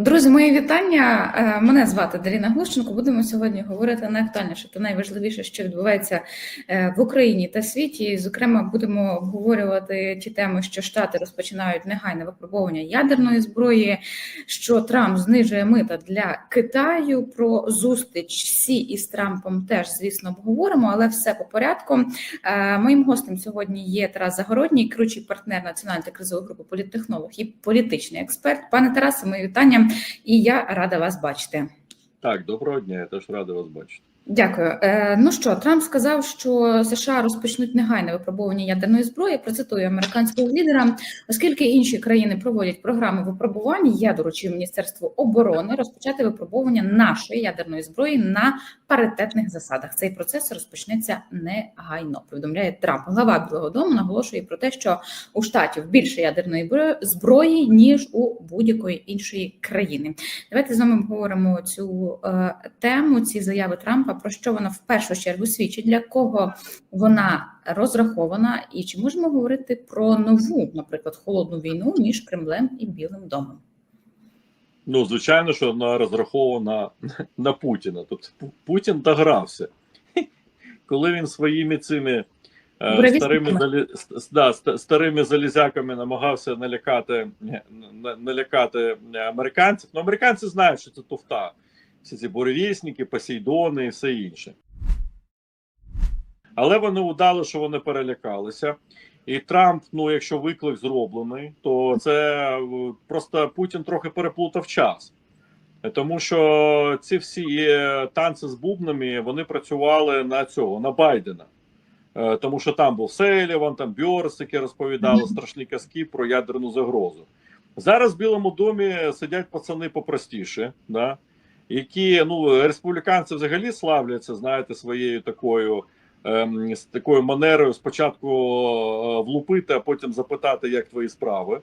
Друзі, мої вітання. Е, Мене звати Даріна Глущенко. Будемо сьогодні говорити найактуальніше та найважливіше, що відбувається е, в Україні та світі. Зокрема, будемо обговорювати ті теми, що Штати розпочинають негайне випробовування ядерної зброї, що Трамп знижує мита для Китаю. Про зустріч Сі із Трампом теж, звісно, обговоримо, але все по порядку. Е, Моїм гостем сьогодні є Тарас Загородній, керуючий партнер національної кризової групи політтехнолог і політичний експерт. Пане Тарасе, мої вітання. І я рада вас бачити. Так, доброго дня, я теж рада вас бачити. Дякую. Е, ну що, Трамп сказав, що США розпочнуть негайне випробування ядерної зброї. Процитую американського лідера, оскільки інші країни проводять програми випробування, я доручив Міністерству оборони розпочати випробування нашої ядерної зброї на паритетних засадах. Цей процес розпочнеться негайно. Повідомляє Трамп. Глава Білого Дому наголошує про те, що у штатів більше ядерної зброї ніж у будь-якої іншої країни. Давайте з вами обговоримо цю е, тему, ці заяви Трампа. Про що вона в першу чергу свідчить, для кого вона розрахована, і чи можемо говорити про нову, наприклад, холодну війну між Кремлем і Білим домом? Ну, звичайно, що вона розрахована на Путіна. Тобто Путін догрався. Коли він своїми цими е, старими, залі... да, старими залізяками намагався налякати, налякати американців. Ну, американці знають, що це туфта. Всі ці буревісники, посейдони і все інше. Але вони удали, що вони перелякалися. І Трамп, ну якщо виклик зроблений, то це е, просто Путін трохи переплутав час. Тому що ці всі е, танці з бубнами вони працювали на цього, на Байдена. Е, Тому що там був Селіван, там Бьорс, які розповідали страшні казки про ядерну загрозу. Зараз в Білому домі сидять пацани попростіше, да? які ну, республіканці взагалі славляться, знаєте, своєю такою з такою манерою спочатку е, влупити, а потім запитати, як твої справи.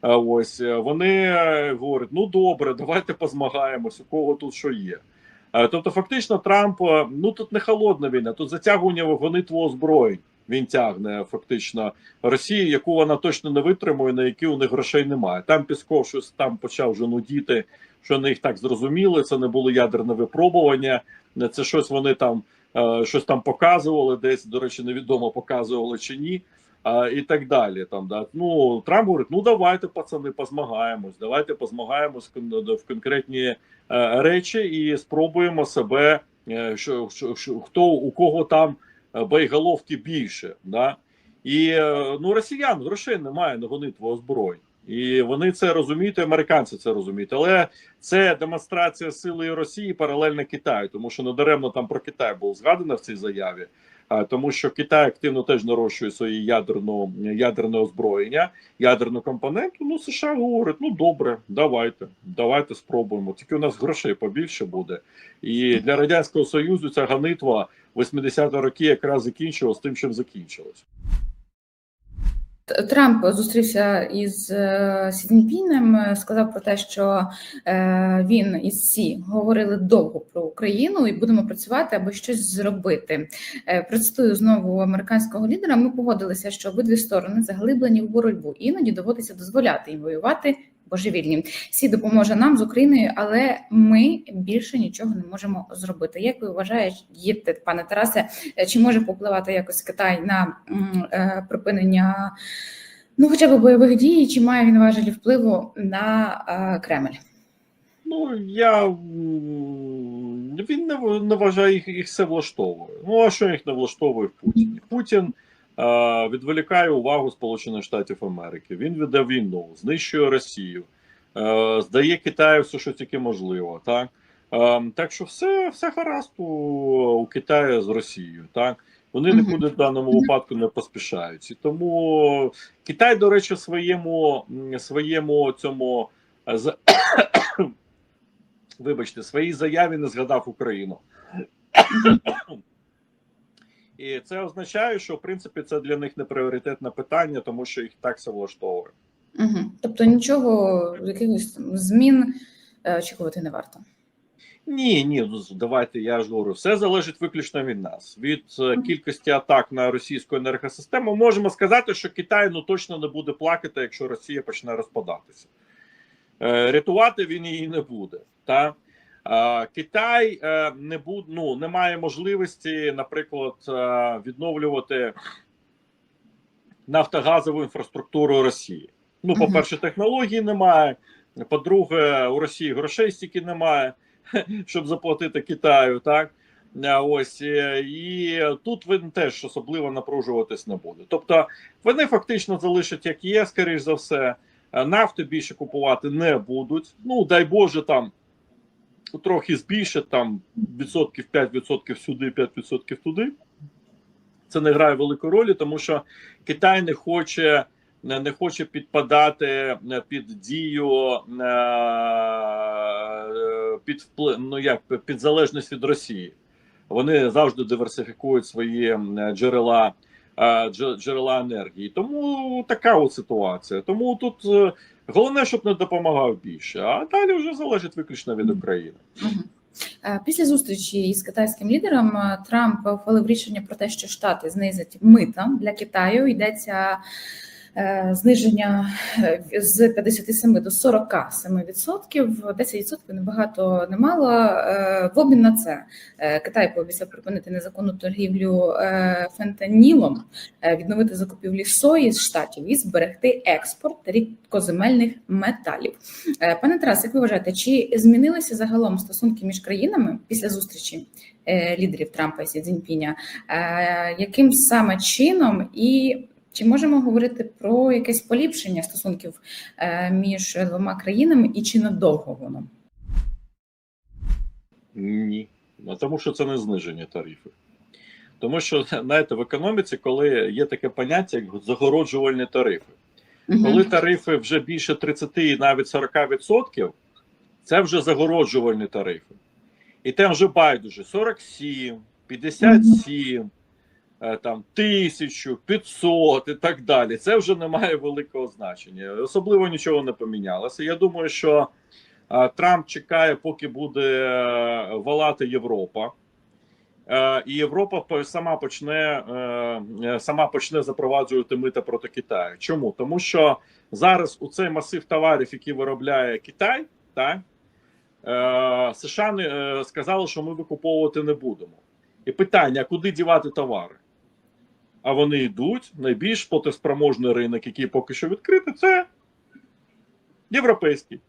А ось е, вони е, говорять: ну добре, давайте позмагаємось, у кого тут що є. Е, Тобто, фактично, Трамп е, ну тут не холодна війна, тут затягування гонитву озброєнь. Він тягне фактично Росію, яку вона точно не витримує, на які у них грошей немає. Там Пісков щось там почав вже нудіти, що вони їх так зрозуміли. Це не було ядерне випробування, це щось вони там е, щось там показували, десь, до речі, невідомо показували чи ні. І так далі. Там да ну Трамп говорить: ну давайте, пацани, позмагаємось. Давайте позмагаємось в конкретні е, речі і спробуємо себе, е, що, що, що хто у кого там е, боєголовки більше. Да? І е, ну росіян грошей немає на гонитву озброєнь. І вони це розуміють, американці це розуміють. Але це демонстрація сили Росії паралельно Китаю, тому що недаремно там про Китай було згадано в цій заяві. Тому що Китай активно теж нарощує своє ядерну ядерне озброєння, ядерну компоненту. Ну США говорить: ну добре, давайте, давайте спробуємо. Тільки у нас грошей побільше буде. І для радянського союзу ця ганитва 80-ті роки якраз закінчилась тим, чим закінчилась. Трамп зустрівся із е, Сі Цзіньпінем, е, сказав про те, що е, він із Сі говорили довго про Україну і будемо працювати, аби щось зробити. Процитую знову американського лідера. Ми погодилися, що обидві сторони заглиблені в боротьбу. Іноді доводиться дозволяти їм воювати. Божевільні Сі допоможе нам з Україною, але ми більше нічого не можемо зробити. Як ви вважаєте, пане Тарасе, чи може попливати якось Китай на е, припинення ну, хоча б бойових дій, чи має він важелі впливу на е, Кремль? Ну я він не, не вважає їх, їх все влаштовує. Ну а що їх не влаштовує в Путіні? Путін відволікає увагу Сполучених Штатів Америки. Він веде війну, знищує Росію, е, здає Китаю все, що тільки можливо. Так, е, так що все, все гаразд у, у Китаю з Росією. Так. Вони нікуди в даному випадку не поспішають. І тому Китай, до речі, своєму своєму цьому е, з- вибачте, своїй заяві не згадав Україну. І це означає, що в принципі це для них не пріоритетне питання, тому що їх так все влаштовує. Угу. Тобто нічого, якихось змін е, очікувати не варто. Ні, ні, ну, давайте я ж говорю, все залежить виключно від нас. Від е, кількості атак на російську енергосистему можемо сказати, що Китай ну точно не буде плакати, якщо Росія почне розпадатися. Е, рятувати він її не буде. Та? Е, Китай е, не буд, ну, не має можливості, наприклад, е, відновлювати нафтогазову інфраструктуру Росії. Ну, по-перше, технологій немає. По-друге, у Росії грошей стільки немає, щоб заплатити Китаю. Так ось і тут він теж особливо напружуватись не буде. Тобто вони фактично залишать як є, скоріш за все. Нафту більше купувати не будуть. Ну дай Боже, там трохи збільшать там відсотків 5% сюди, 5% туди. Це не грає великої ролі, тому що Китай не хоче не хоче підпадати е, під дію е, під вплив, ну як під залежність від Росії. Вони завжди диверсифікують свої джерела е, джерела енергії. Тому така от ситуація. Тому тут е, головне, щоб не допомагав більше, а далі вже залежить виключно від України. Е, Після зустрічі із китайським лідером е, Трамп ухвалив рішення про те, що Штати знизять мита для Китаю. Йдеться зниження е, з 57 до 47 відсотків. 10 відсотків небагато немало. Е, В обмін на це е, Китай пообіцяв припинити незаконну торгівлю е, фентанілом, е, відновити закупівлі сої з штатів і зберегти експорт рідкоземельних металів. Е, Пане Тарас, як ви вважаєте, чи змінилися загалом стосунки між країнами після зустрічі е, лідерів Трампа і Сі Цзіньпіня? Е, Яким саме чином і чи можемо говорити про якесь поліпшення стосунків е, між двома країнами і чи надовго воно? Ні. Ну, Тому що це не зниження тарифів. Тому що, знаєте, в економіці, коли є таке поняття, як загороджувальні тарифи. Мгм. Коли тарифи вже більше 30 і навіть 40%, це вже загороджувальні тарифи. І там вже байдуже 47, 57, е, там 1000, 500 і так далі. Це вже не має великого значення. Особливо нічого не помінялося. Я думаю, що е, Трамп чекає, поки буде е, валати Європа. Е, І Європа сама почне е, е, сама почне запроваджувати мита проти Китаю. Чому? Тому що зараз у цей масив товарів, які виробляє Китай, так, е, США не, е, сказали, що ми викуповувати не будемо. І питання: куди дівати товари? А вони йдуть. Найбільш платоспроможний ринок, який поки що відкритий, це європейський.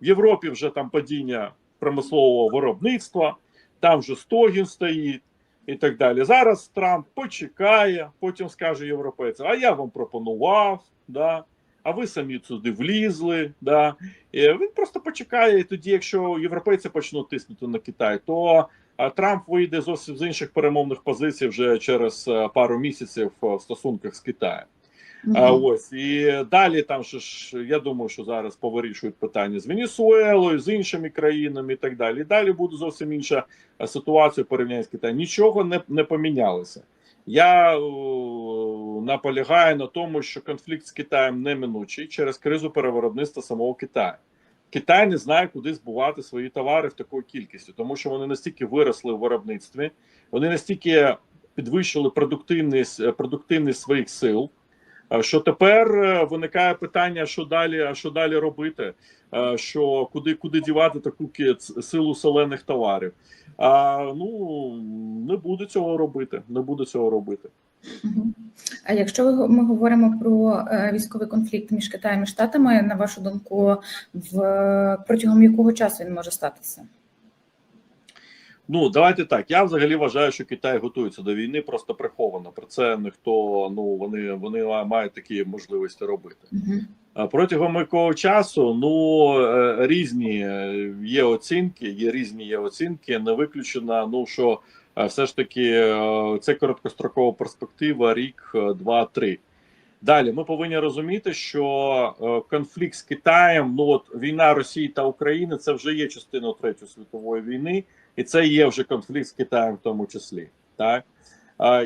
В Європі вже там падіння промислового виробництва, там вже Стогін стоїть і так далі. Зараз Трамп почекає, потім скаже європейцям: а я вам пропонував, да, а ви самі сюди влізли. Да. І він просто почекає, і тоді, якщо європейці почнуть тиснути на Китай, то Трамп вийде зовсім з інших перемовних позицій вже через е, пару місяців е, в стосунках з Китаєм. Мгм. ось і далі там ще ж я думаю, що зараз повирішують питання з Венесуелою, з іншими країнами і так далі. І далі буде зовсім інша е, ситуація в порівнянні з Китаєм. Нічого не, не помінялося. Я о, наполягаю на тому, що конфлікт з Китаєм неминучий через кризу перевиробництва самого Китаю. Китай не знає, куди збувати свої товари в такої кількості, тому що вони настільки виросли в виробництві, вони настільки підвищили продуктивність, продуктивність своїх сил. Е, Що тепер е, виникає питання, що далі, а що далі робити? Е, Що куди куди дівати таку силу солених товарів? А ну не буде цього робити. Не буде цього робити. А якщо ми говоримо про е, військовий конфлікт між Китаєм і Штатами, на вашу думку, в протягом якого часу він може статися? Ну давайте так. Я взагалі вважаю, що Китай готується до війни, просто приховано. Про це ніхто ну вони вони мають такі можливості робити. А Протягом якого часу ну е, різні є оцінки, є різні є оцінки. Не виключено, ну що все ж таки е, це короткострокова перспектива, рік, е, два-три. Далі ми повинні розуміти, що е, конфлікт з Китаєм, ну от війна Росії та України, це вже є частиною третьої світової війни, і це є вже конфлікт з Китаєм в тому числі. Так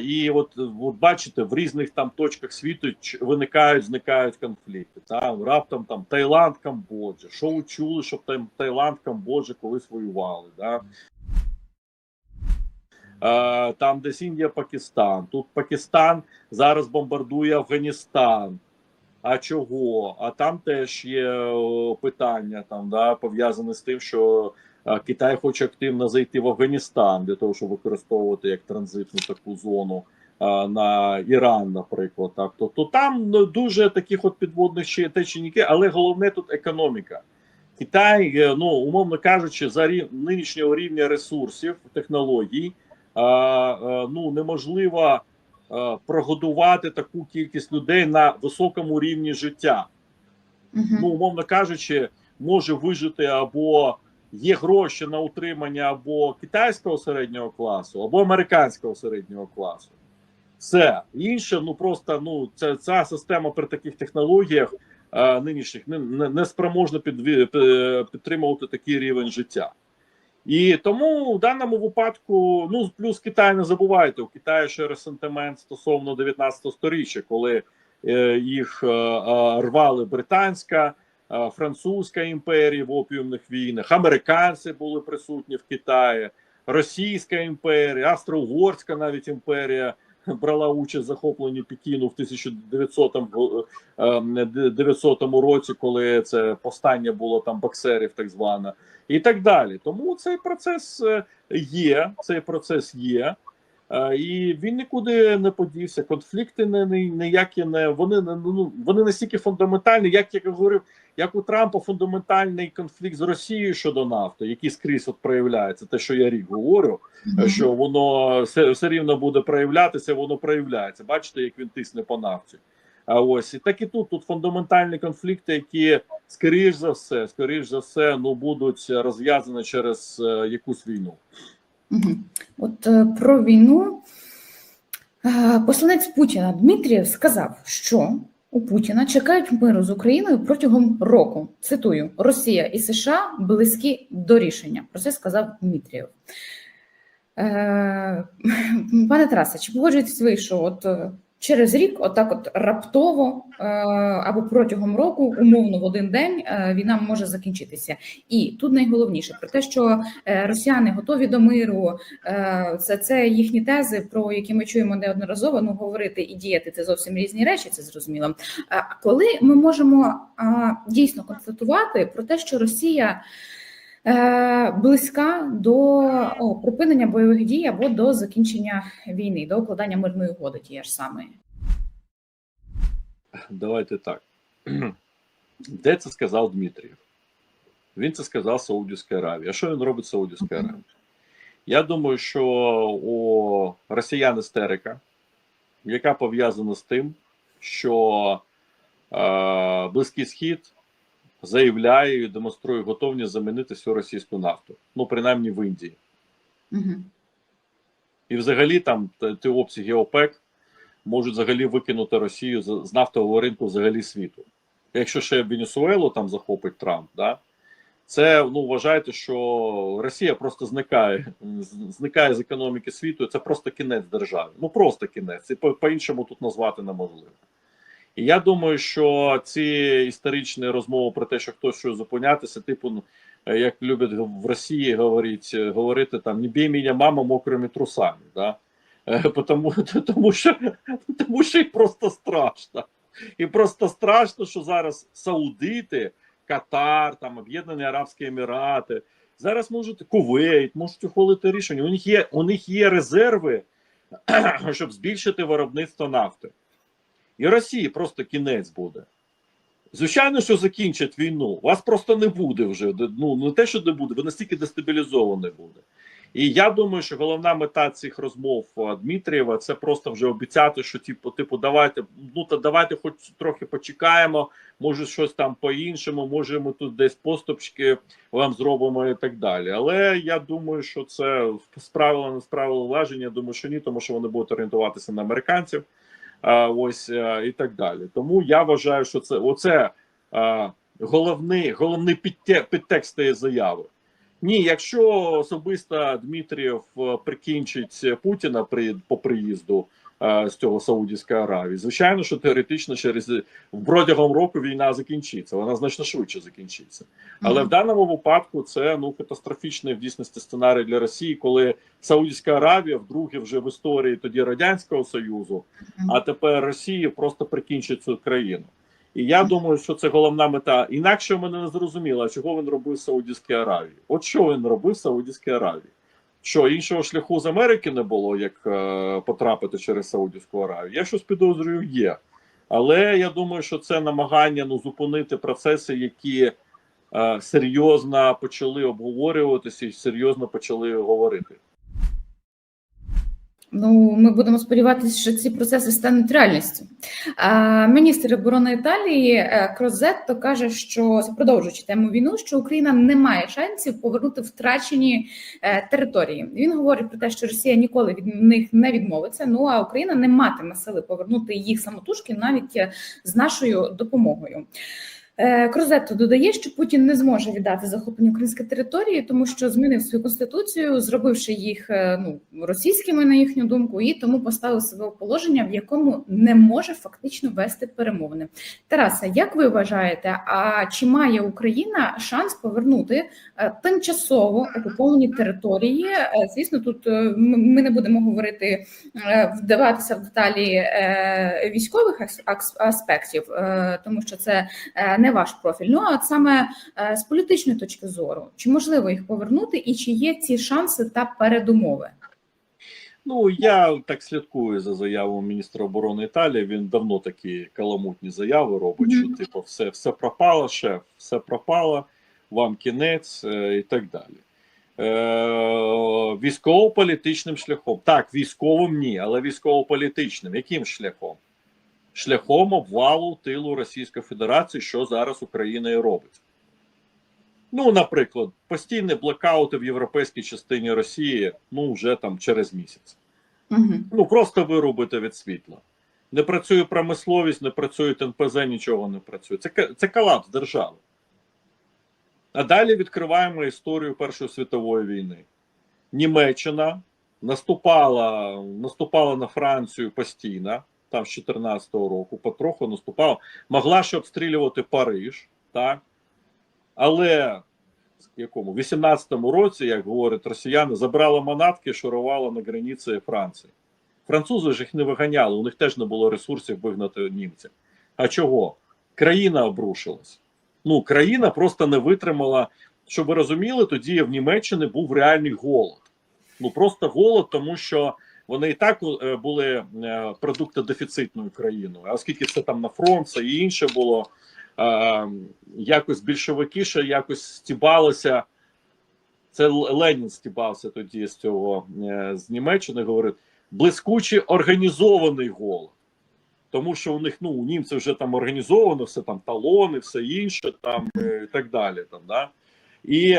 і от, от бачите, в різних там точках світу виникають, зникають конфлікти. Там раптом там Таїланд, Камбоджа. Що ви чули, щоб там Таїланд, Камбоджа колись воювали? Да? Е, там десь Індія, Пакистан. Тут Пакистан зараз бомбардує Афганістан. А чого? А там теж є питання там, да, пов'язане з тим, що е, Китай хоче активно зайти в Афганістан для того, щоб використовувати як транзитну таку зону е, на Іран, наприклад. Так, тобто там ну, дуже таких от підводних ще течійники, але головне тут економіка. Китай, е, ну умовно кажучи, за рів... нинішнього рівня ресурсів, технологій, е, е, ну неможливо е, прогодувати таку кількість людей на високому рівні життя. Мгм. Ну, умовно кажучи, може вижити або є гроші на утримання або китайського середнього класу, або американського середнього класу. Все інше, ну просто ну це ця система при таких технологіях е, нинішніх не, не, не спроможна пи- підтримувати такий рівень життя. І тому в даному випадку, ну плюс Китай не забувайте, у Китаї ще ресентимент стосовно 19 сторіччя, коли е, їх е, е, рвали британська, е, французька імперія в опіумних війнах, американці були присутні в Китаї, Російська імперія, Австро-Угорська навіть імперія брала участь в захопленні Пекіну в 1900 е, 900 році, коли це повстання було там боксерів, так зване, і так далі. Тому цей процес е, є. Цей процес є. Е, І він нікуди не подівся. Конфлікти не, не ніякі не вони не ну вони настільки фундаментальні, як я говорив, як у Трампа фундаментальний конфлікт з Росією щодо нафти, який скрізь от проявляється. Те, що я рік говорю, що воно все, все рівно буде проявлятися, воно проявляється. Бачите, як він тисне по нафті. А ось і так і тут тут фундаментальні конфлікти, які скоріш за все, скоріш за все, ну будуть розв'язані через е, якусь війну. От е, про війну е, посланець Путіна Дмитрієв сказав, що у Путіна чекають миру з Україною протягом року. Цитую: Росія і США близькі до рішення. Про це сказав Дмитрієв. Е, Пане Тарасе, чи погоджуєтесь ви, що от через рік, отак, от раптово е, або протягом року, умовно в один день, е, війна може закінчитися? І тут найголовніше про те, що е, росіяни готові до миру, це, це їхні тези, про які ми чуємо неодноразово. Ну говорити і діяти це зовсім різні речі, це зрозуміло. А коли ми можемо дійсно констатувати про те, що Росія близька до припинення бойових дій або до закінчення війни, до укладання мирної угоди тієї ж самої. Давайте так. Де це сказав Дмитрієв? Він це сказав Саудівській Аравії. А що він робить в Саудівській Аравії? Я думаю, що у росіян істерика, яка пов'язана з тим, що е, Близький Схід заявляє і демонструє готовність замінити всю російську нафту. Ну, принаймні в Індії. Угу. І взагалі там ті обсяги ОПЕК можуть взагалі викинути Росію з, нафтового ринку взагалі світу. Якщо ще Венесуелу там захопить Трамп, да, це ну вважайте, що Росія просто зникає, зникає з економіки світу. і Це просто кінець держави. Ну просто кінець. І по- по-іншому тут назвати неможливо. І я думаю, що ці історичні розмови про те, що хтось що зупинятися, типу, ну, е, як люблять в Росії говорить, е, говорити там не бій мене мама мокрими трусами. Да? Е, Тому, тому, що, тому що просто страшно. І просто страшно, що зараз Саудити, Катар, там Об'єднані Арабські Емірати, зараз можуть Кувейт, можуть ухвалити рішення. У них є, у них є резерви, щоб збільшити виробництво нафти. І Росії просто кінець буде. Звичайно, що закінчать війну. Вас просто не буде вже. Ну не те, що не буде, ви настільки дестабілізований буде. І я думаю, що головна мета цих розмов Дмитрієва це просто вже обіцяти, що типу, типу, давайте, ну та давайте, хоч трохи почекаємо, може щось там по-іншому, може ми тут десь поступчики вам зробимо і так далі. Але я думаю, що це справило не справило враження. Я думаю, що ні, тому що вони будуть орієнтуватися на американців. А, ось і так далі. Тому я вважаю, що це оце а, головний, головний підте, підтекст цієї заяви. Ні, якщо особисто Дмитрієв е, прикінчить Путіна при по приїзду е, з цього Саудівської Аравії, звичайно, що теоретично через протягом року війна закінчиться, вона значно швидше закінчиться. Але в даному випадку це ну катастрофічний в дійсності сценарій для Росії, коли Саудівська Аравія вдруге вже в історії тоді радянського союзу, а тепер Росія просто прикінчить цю країну. І я думаю, що це головна мета. Інакше в мене не зрозуміло, чого він робив в Саудівській Аравії. От що він робив в Саудівській Аравії? Що іншого шляху з Америки не було, як е, потрапити через Саудівську Аравію? Я щось підозрюю, є. Але я думаю, що це намагання ну, зупинити процеси, які е, серйозно почали обговорюватися і серйозно почали говорити. Ну, ми будемо сподіватися, що ці процеси стануть реальністю. А, міністр оборони Італії Крозетто каже, що продовжуючи тему війну, що Україна не має шансів повернути втрачені е, території. Він говорить про те, що Росія ніколи від них не відмовиться. Ну а Україна не матиме сили повернути їх самотужки навіть е, з нашою допомогою. Е, Крозетто додає, що Путін не зможе віддати захоплені українські території, тому що змінив свою конституцію, зробивши їх е, ну російськими на їхню думку, і тому поставив себе в положення, в якому не може фактично вести перемовини. Тарасе, як ви вважаєте, а чи має Україна шанс повернути е, тимчасово окуповані території? Звісно, тут ми не будемо говорити вдаватися в деталі військових аспектів, тому що це е, не ваш профіль. Ну а от саме е, з політичної точки зору, чи можливо їх повернути, і чи є ці шанси та передумови? Ну я так слідкую за заявами міністра оборони Італії. Він давно такі каламутні заяви робить, що типу, все, все пропало, шеф, все пропало, вам кінець е, і так далі. Е, військово-політичним шляхом. Так, військовим ні, але військово-політичним. Яким шляхом? Шляхом обвалу тилу Російської Федерації, що зараз Україна і робить. Ну, наприклад, постійні блокаути в європейській частині Росії, ну вже там через місяць. Угу. Ну просто вирубити від світла. Не працює промисловість, не працює НПЗ, нічого не працює. Це, це колапс держави. А далі відкриваємо історію Першої світової війни. Німеччина наступала, наступала на Францію постійно, там з 14-го року, потроху наступала, могла ще обстрілювати Париж, так? Але в якому? 18-му році, як говорять росіяни, забрала манатки, шурувала на границі Франції. Французи ж їх не виганяли, у них теж не було ресурсів вигнати німців. А чого? Країна обрушилась. Ну, країна просто не витримала. Щоб ви розуміли, тоді в Німеччині був реальний голод. Ну просто голод, тому що вони і так е, були е, продуктодефіцитною країною. А оскільки це там на фронт, це і інше було, е, якось більшовики ще якось стібалися. Це Ленін стібався тоді з цього з Німеччини, говорить, блискучий організований голод. Тому що у них ну у німців вже там організовано все там талони, все інше, там і так далі. Там, да? І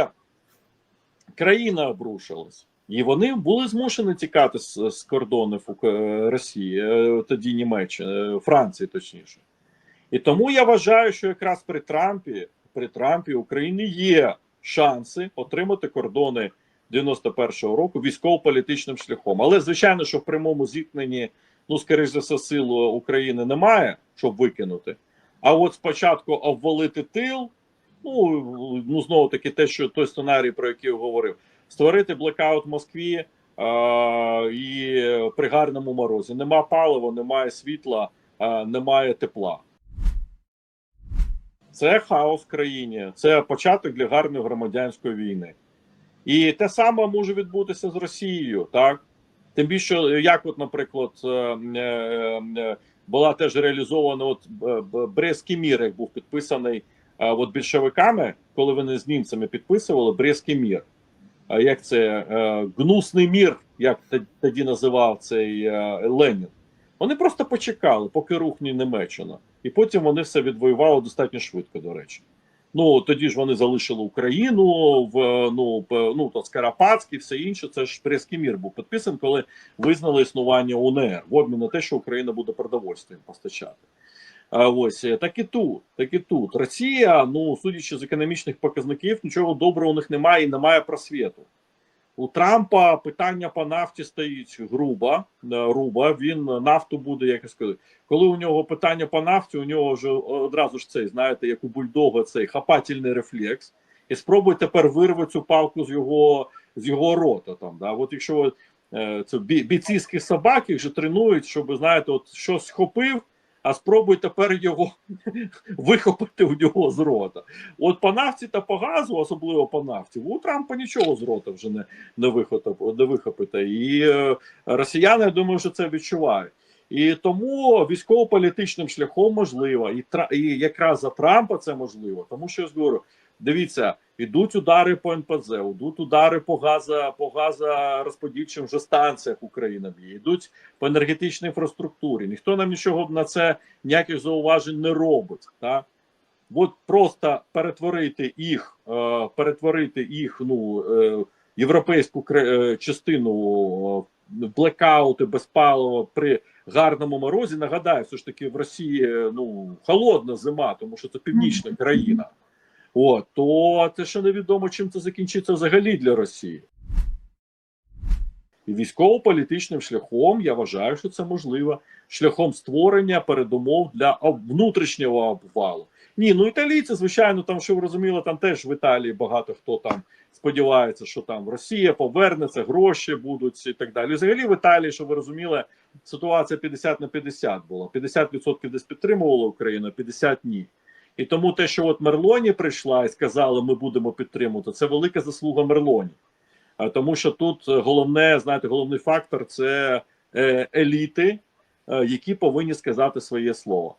країна обрушилась. І вони були змушені тікати з, з кордонів е, Росії, е, тоді Німеччини, е, Франції, точніше. І тому я вважаю, що якраз при Трампі, при Трампі України є шанси отримати кордони 91-го року військово-політичним шляхом. Але звичайно, що в прямому зіткненні, ну скоріш за все, сил України немає, щоб викинути. А от спочатку обвалити тил, ну ну знову таки, те, що той сценарій, про який я говорив, створити блекаут в Москві е- і при гарному морозі. Нема палива, немає світла, е- немає тепла. Це хаос в країні, це початок для гарної громадянської війни. І те саме може відбутися з Росією, так? Тим більше, як, от, наприклад, е, е, е, була теж реалізована от Брестський мір, як був підписаний от більшовиками, коли вони з німцями підписували Брестський мір. Як це е, гнусний мір, як тоді називав цей е, Ленін. Вони просто почекали, поки рухне Німеччина. І потім вони все відвоювали достатньо швидко, до речі. Ну тоді ж вони залишили Україну в ну, п- ну то Скарапатський, все інше. Це ж Брестський мір був підписаний, коли визнали існування УНР в обмін на те, що Україна буде продовольство їм постачати. Ось е, так і тут, так і тут. Росія, ну судячи з економічних показників, нічого доброго у них немає і немає просвіту. У Трампа питання по нафті стоїть грубо, е, грубо. Він нафту буде якось сказати. Коли у нього питання по нафті, у нього вже одразу ж цей, знаєте, як у бульдога, цей хапательний рефлекс, і спробуй тепер вирвати цю палку з його з його рота. Там да, от якщо е, це бі- бійцівські собаки їх тренують, щоб знаєте, от щось схопив, а спробуй тепер його вихопити у нього з рота. От по нафті та по газу, особливо по нафті, у Трампа нічого з рота вже не, не, вихопити, не вихопити. І е, росіяни, я думаю, що це відчувають. І тому військово-політичним шляхом можливо, і, і якраз за Трампа це можливо. Тому що я ж говорю, дивіться, ідуть удари по НПЗ, йдуть удари по газа, по газорозподільчим вже станціях Україна б'є, йдуть по енергетичній інфраструктурі. Ніхто нам нічого на це ніяких зауважень не робить. Так? От просто перетворити їх, е, перетворити їх, ну е, європейську е, частину блекаути без палива при гарному морозі. Нагадаю, все ж таки в Росії ну холодна зима, тому що це північна країна. От то це ще невідомо, чим це закінчиться взагалі для Росії. І військово-політичним шляхом я вважаю, що це можливо шляхом створення передумов для внутрішнього обвалу. Ні, ну італійці, звичайно, там, що ви розуміли, там теж в Італії багато хто там сподівається, що там Росія повернеться, гроші будуть і так далі. Взагалі в Італії, що ви розуміли, ситуація 50 на 50 була. 50% десь підтримувала Україну, а 50 ні. І тому те, що от Мерлоні прийшла і сказала, ми будемо підтримувати, це велика заслуга Мерлоні. Тому що тут е, головне, знаєте, головний фактор це е, еліти, е, які повинні сказати своє слово.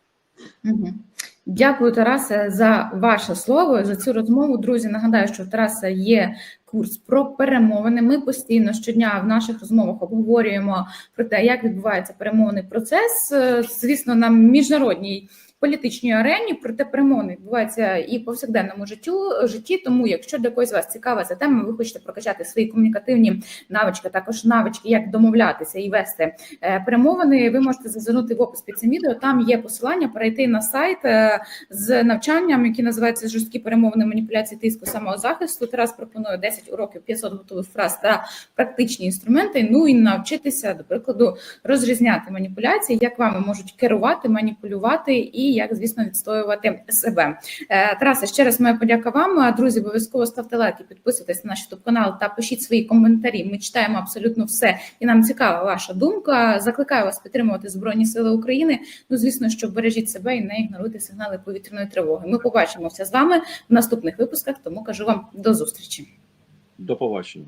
Дякую, Тарасе, за ваше слово за цю розмову. Друзі, нагадаю, що Тараса є курс про перемовини. Ми постійно щодня в наших розмовах обговорюємо про те, як відбувається перемовний процес. Звісно, на міжнародній політичній арені, проте перемовини відбуваються і в повсякденному життю житті. Тому, якщо для когось з вас цікава ця тема, ви хочете прокачати свої комунікативні навички, також навички, як домовлятися і вести е, перемовини, ви можете зазирнути в опис під цим відео. Там є посилання перейти на сайт е, з навчанням, який називається жорсткі перемовини маніпуляції тиску самозахисту. Тарас пропонує 10 уроків, 500 готових фраз та практичні інструменти. Ну і навчитися, до прикладу, розрізняти маніпуляції, як вами можуть керувати, маніпулювати і як, звісно, відстоювати себе. Е, Тарасе, ще раз моя подяка вам. Друзі, обов'язково ставте лайки, підписуйтесь на наш youtube канал та пишіть свої коментарі. Ми читаємо абсолютно все, і нам цікава ваша думка. Закликаю вас підтримувати Збройні Сили України. Ну, звісно, що бережіть себе і не ігноруйте сигнали повітряної тривоги. Ми побачимося з вами в наступних випусках. Тому кажу вам до зустрічі. До побачення.